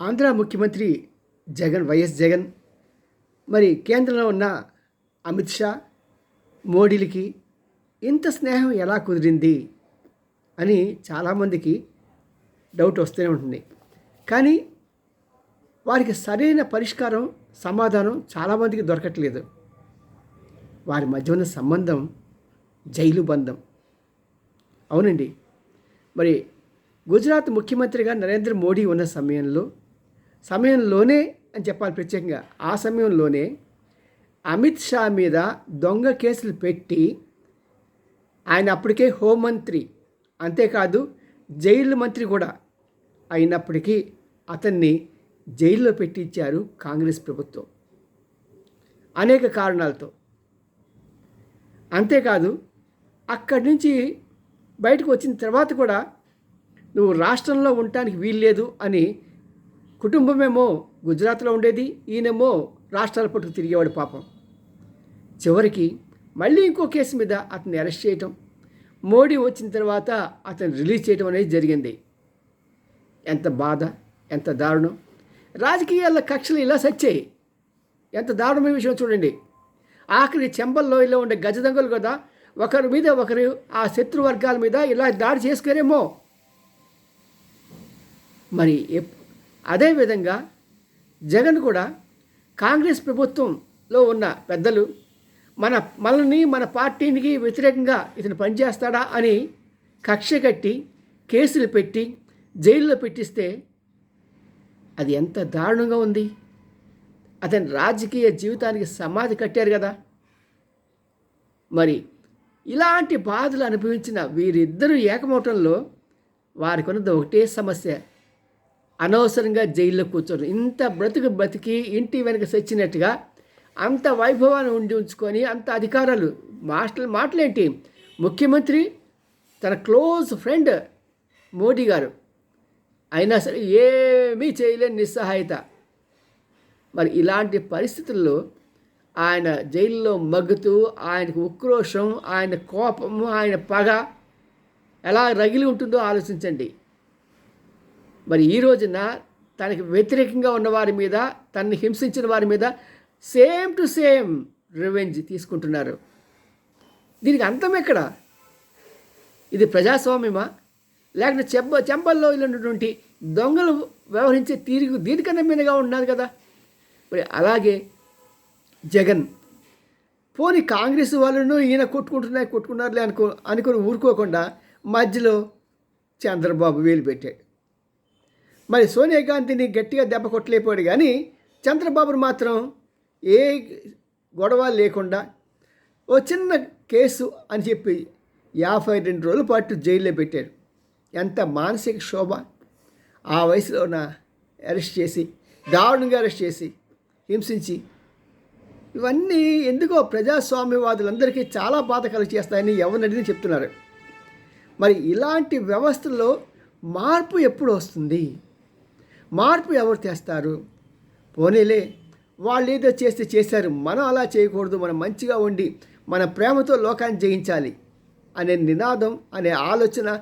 ఆంధ్ర ముఖ్యమంత్రి జగన్ వైఎస్ జగన్ మరి కేంద్రంలో ఉన్న అమిత్ షా మోడీలకి ఇంత స్నేహం ఎలా కుదిరింది అని చాలామందికి డౌట్ వస్తూనే ఉంటుంది. కానీ వారికి సరైన పరిష్కారం సమాధానం చాలామందికి దొరకట్లేదు. వారి మధ్య ఉన్న సంబంధం జైలు బంధం. అవునండి. మరి గుజరాత్ ముఖ్యమంత్రిగా నరేంద్ర మోడీ ఉన్న సమయంలో సమయంలోనే అని చెప్పాలి ప్రత్యేకంగా. ఆ సమయంలోనే అమిత్ షా మీద దొంగ కేసులు పెట్టి ఆయన అప్పటికే హోంమంత్రి అంతేకాదు జైలు మంత్రి కూడా అయినప్పటికీ అతన్ని జైల్లో పెట్టించారు కాంగ్రెస్ ప్రభుత్వం. అనేక కారణాలతో. అంతేకాదు అక్కడి నుంచి బయటకు వచ్చిన తర్వాత కూడా నువ్వు రాష్ట్రంలో ఉండటానికి వీల్లేదు అని కుటుంబమేమో గుజరాత్లో ఉండేది ఈయనేమో రాష్ట్రాల పట్టుకు తిరిగేవాడు పాపం. చివరికి మళ్ళీ ఇంకో కేసు మీద అతన్ని అరెస్ట్ చేయటం మోడీ వచ్చిన తర్వాత అతను రిలీజ్ చేయడం అనేది జరిగింది. ఎంత బాధ ఎంత దారుణం. రాజకీయాల కక్షలు ఇలా సచ్చాయి. ఎంత దారుణమైన విషయం చూడండి. ఆఖరి చెంబల్లో ఇలా ఉండే గజ దొంగలు కదా ఒకరి మీద ఒకరు ఆ శత్రు వర్గాల మీద ఇలా దాడి చేసుకోరేమో మరి ఎప్ అదేవిధంగా జగన్ కూడా కాంగ్రెస్ ప్రభుత్వంలో ఉన్న పెద్దలు మన మనల్ని మన పార్టీనికి వ్యతిరేకంగా ఇతను పనిచేస్తాడా అని కక్ష కట్టి కేసులు పెట్టి జైల్లో పెట్టిస్తే అది ఎంత దారుణంగా ఉంది. అతని రాజకీయ జీవితానికి సమాధి కట్టారు కదా. మరి ఇలాంటి బాధలు అనుభవించిన వీరిద్దరూ ఏకమవటంలో వారికి ఉన్నది ఒకటే సమస్య అనవసరంగా జైల్లో కూర్చోరు. ఇంత బ్రతుకు బ్రతికి ఇంటి వెనక సచ్చినట్టుగా అంత వైభవాన్ని ఉండి ఉంచుకొని అంత అధికారాలు. మాటలు మాటలేంటి? ముఖ్యమంత్రి తన క్లోజ్ ఫ్రెండ్ మోడీ గారు. అయినా సరే ఏమీ చేయలేని నిస్సహాయత. మరి ఇలాంటి పరిస్థితుల్లో ఆయన జైల్లో మగ్గుతూ ఆయనకు ఉక్రోషం ఆయన కోపము ఆయన పగ ఎలా రగిలి ఉంటుందో ఆలోచించండి. మరి ఈ రోజున తనకి వ్యతిరేకంగా ఉన్న వారి మీద తనని హింసించిన వారి మీద సేమ్ టు సేమ్ రివెంజ్ తీసుకుంటున్నారు. దీనికి అంతం ఎక్కడ? ఇది ప్రజాస్వామ్యమా? లేకపోతే చెంబ చెంబల్లో ఉన్నటువంటి దొంగలు వ్యవహరించే తీరుగు దీనికన్నా మీదగా ఉన్నది కదా? మరి అలాగే జగన్ పోనీ కాంగ్రెస్ వాళ్ళను ఈయన కొట్టుకుంటున్నాయి కొట్టుకున్నారులే అనుకో అనుకుని ఊరుకోకుండా మధ్యలో చంద్రబాబు వేలు పెట్టాడు. మరి సోనియా గాంధీని గట్టిగా దెబ్బ కొట్టలేకపోయాడు కానీ చంద్రబాబును మాత్రం ఏ గొడవ లేకుండా ఓ చిన్న కేసు అని చెప్పి యాభై రెండు రోజుల పాటు జైల్లో పెట్టాడు. ఎంత మానసిక శోభ ఆ వయసులో అరెస్ట్ చేసి దారుణంగా అరెస్ట్ చేసి హింసించి ఇవన్నీ ఎందుకో ప్రజాస్వామ్యవాదులందరికీ చాలా బాధ కలిగి చేస్తాయని ఎవరినడిని చెప్తున్నారు. మరి ఇలాంటి వ్యవస్థలో మార్పు ఎప్పుడు వస్తుంది? మార్పు ఎవరు తెస్తారు? పోనీలే వాళ్ళు ఏదో చేస్తే చేశారు మనం అలా చేయకూడదు మనం మంచిగా ఉండి మన ప్రేమతో లోకాన్ని జయించాలి అనే నినాదం అనే ఆలోచన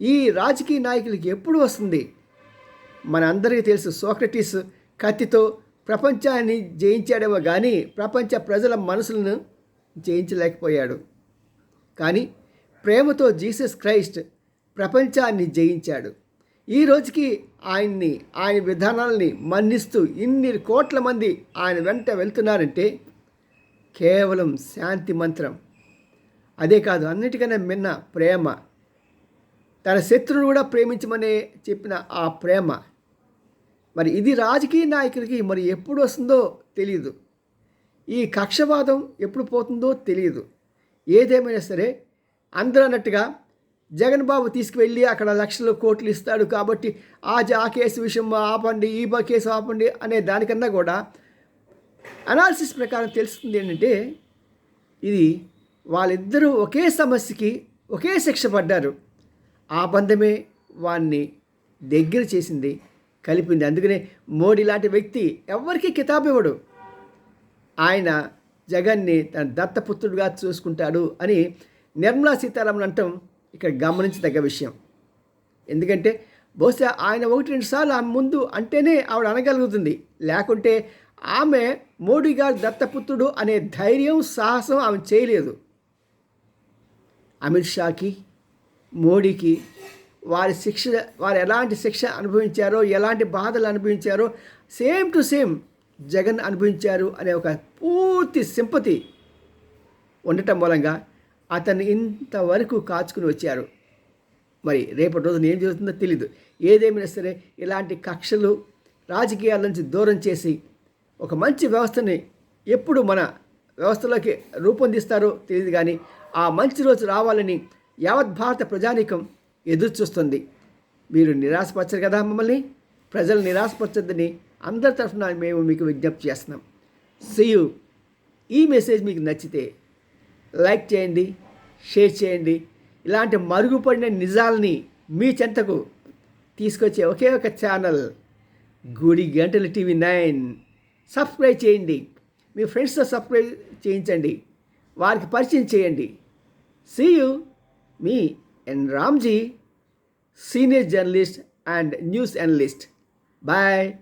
ఈ రాజకీయ నాయకులకి ఎప్పుడు వస్తుంది? మనందరికీ తెలుసు సోక్రటీస్ కత్తితో ప్రపంచాన్ని జయించాడేమో కానీ ప్రపంచ ప్రజల మనసులను జయించలేకపోయాడు. కానీ ప్రేమతో జీసస్ క్రైస్ట్ ప్రపంచాన్ని జయించాడు. ఈ రోజుకి ఆయన్ని ఆయన విధానాలని మన్నిస్తూ ఇన్ని కోట్ల మంది ఆయన వెంట వెళ్తున్నారంటే కేవలం శాంతి మంత్రం. అదే కాదు అన్నిటికన్నా మిన్న ప్రేమ. తన శత్రువును కూడా ప్రేమించమనే చెప్పిన ఆ ప్రేమ. మరి ఇది రాజకీయ నాయకులకి మరి ఎప్పుడు వస్తుందో తెలియదు ఈ కక్షవాదం ఎప్పుడు పోతుందో తెలియదు ఏదేమైనా సరే అందరూ అన్నట్టుగా జగన్ బాబు తీసుకువెళ్ళి అక్కడ లక్షల కోట్లు ఇస్తాడు కాబట్టి ఆ జ- ఆ కేసు విషయం ఆపండి ఈ బా కేసు ఆపండి అనే దానికన్నా కూడా అనాలిసిస్ ప్రకారం తెలుస్తుంది ఏంటంటే ఇది వాళ్ళిద్దరూ ఒకే సమస్యకి ఒకే శిక్ష పడ్డారు. ఆ బంధమే వాన్ని దగ్గర చేసింది కలిపింది. అందుకనే మోడీ లాంటి వ్యక్తి ఎవరికీ కితాబు ఇవ్వడు. ఆయన జగన్ని తన దత్తపుత్రుడిగా చూసుకుంటాడు అని నిర్మలా సీతారామన్ అంటాం. ఇక్కడ గమనించదగ్గ విషయం. ఎందుకంటే బహుశా ఆయన ఒకటి రెండు సార్లు ఆమె ముందు అంటేనే ఆవిడ అనగలుగుతుంది. లేకుంటే ఆమె మోడీ గారు దత్తపుత్రుడు అనే ధైర్యం సాహసం ఆమె చేయలేదు. అమిత్ షాకి మోడీకి వారి శిక్ష వారు ఎలాంటి శిక్ష అనుభవించారో ఎలాంటి బాధలు అనుభవించారో సేమ్ టు సేమ్ జగన్ అనుభవించారు అనే ఒక పూర్తి సింపతి ఉండటం మూలంగా అతన్ని ఇంతవరకు కాచుకుని వచ్చారు. మరి రేపటి రోజున ఏం జరుగుతుందో తెలీదు. ఏదేమైనా సరే ఇలాంటి కక్షలు రాజకీయాల నుంచి దూరం చేసి ఒక మంచి వ్యవస్థని ఎప్పుడు మన వ్యవస్థలోకి రూపొందిస్తారో తెలియదు కానీ ఆ మంచి రోజు రావాలని యావత్ భారత ప్రజానీకం ఎదురు చూస్తుంది మీరు నిరాశపరచరు కదా మమ్మల్ని? ప్రజలు నిరాశపరచద్దని అందరి తరఫున మేము మీకు విజ్ఞప్తి చేస్తున్నాం. సియు ఈ మెసేజ్ మీకు నచ్చితే లైక్ చేయండి షేర్ చేయండి. ఇలాంటి మరుగుపడిన నిజాలని మీ చెంతకు తీసుకొచ్చే ఒకే ఒక ఛానల్ గుడి గంటల టీవీ నైన్. సబ్స్క్రైబ్ చేయండి. మీ ఫ్రెండ్స్తో సబ్స్క్రైబ్ చేయించండి. వారికి పరిచయం చేయండి. See you me N Ramji senior journalist and news analyst. Bye.